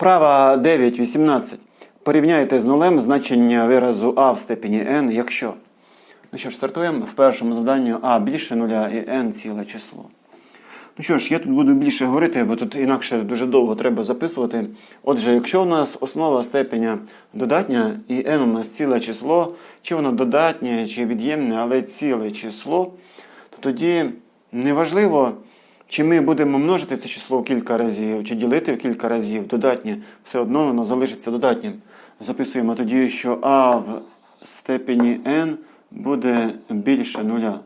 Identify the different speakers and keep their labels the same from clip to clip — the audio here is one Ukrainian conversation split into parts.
Speaker 1: Вправа 9.18. Порівняйте з нулем значення виразу а в степені n, якщо. Ну що ж, стартуємо в першому завданні а більше нуля і n ціле число. Ну що ж, я тут буду більше говорити, бо тут інакше дуже довго треба записувати. Отже, якщо у нас основа степеня додатня і n у нас ціле число, чи воно додатнє, чи від'ємне, але ціле число, то тоді неважливо, чи ми будемо множити це число в кілька разів, чи ділити в кілька разів додатнє, все одно воно залишиться додатнім. Записуємо тоді, що а в степені n буде більше нуля.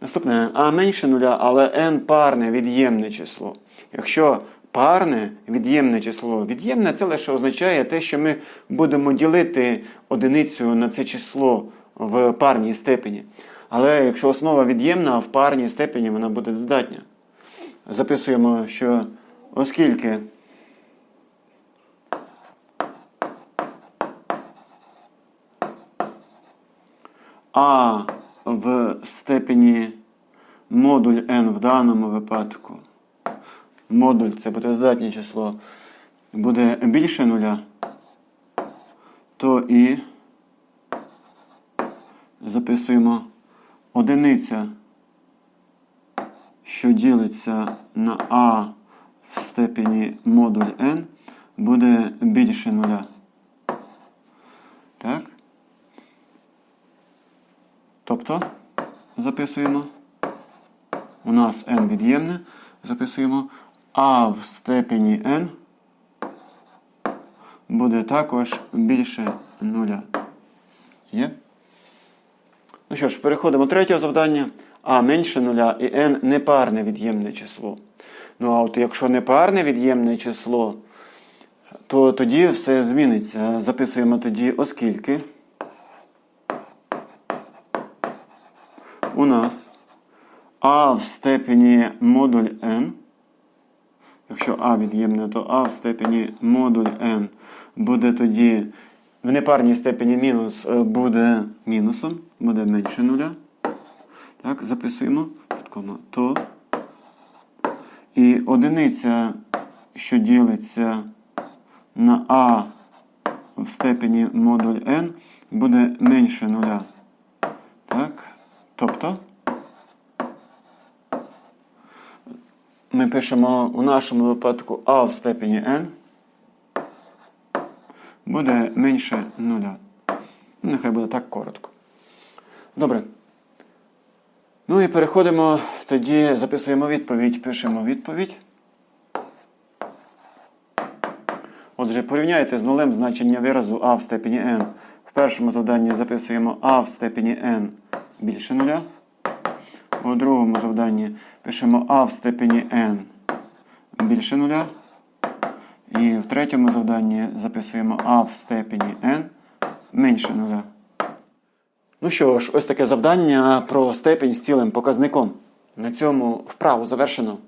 Speaker 1: Наступне а менше нуля, але n парне від'ємне число. Якщо парне від'ємне число, від'ємне це лише означає те, що ми будемо ділити одиницю на це число в парній степені. Але якщо основа від'ємна, в парній степені вона буде додатня. Записуємо, що оскільки А в степені модуль n в даному випадку. Модуль це буде додатнє число, буде більше нуля, то і записуємо одиниця, що ділиться на А в степені модуль n, буде більше нуля. Так? Тобто записуємо. У нас n від'ємне. Записуємо а в степені n буде також більше нуля. Є? Ну що ж, переходимо до третього завдання. А менше нуля і n непарне від'ємне число. Ну а от якщо непарне від'ємне число, то тоді все зміниться. Записуємо тоді, оскільки. у нас а в степені модуль n. Якщо а від'ємне, то а в степені модуль n буде тоді в непарній степені мінус е, буде мінусом, буде менше нуля. Так, записуємо. То. І одиниця, що ділиться на а в степені модуль n, буде менше нуля. Так. Тобто ми пишемо у нашому випадку а в степені n буде менше нуля. Ну, Нехай буде так коротко. Добре. Ну і переходимо, тоді записуємо відповідь, пишемо відповідь. Отже, порівняйте з нулем значення виразу а в степені n. В першому завданні записуємо а в степені n більше нуля. У другому завданні пишемо а в степені n більше нуля. І в третьому завданні записуємо А в степені n менше нуля. Ну що ж, ось таке завдання про степінь з цілим показником. На цьому вправу завершено.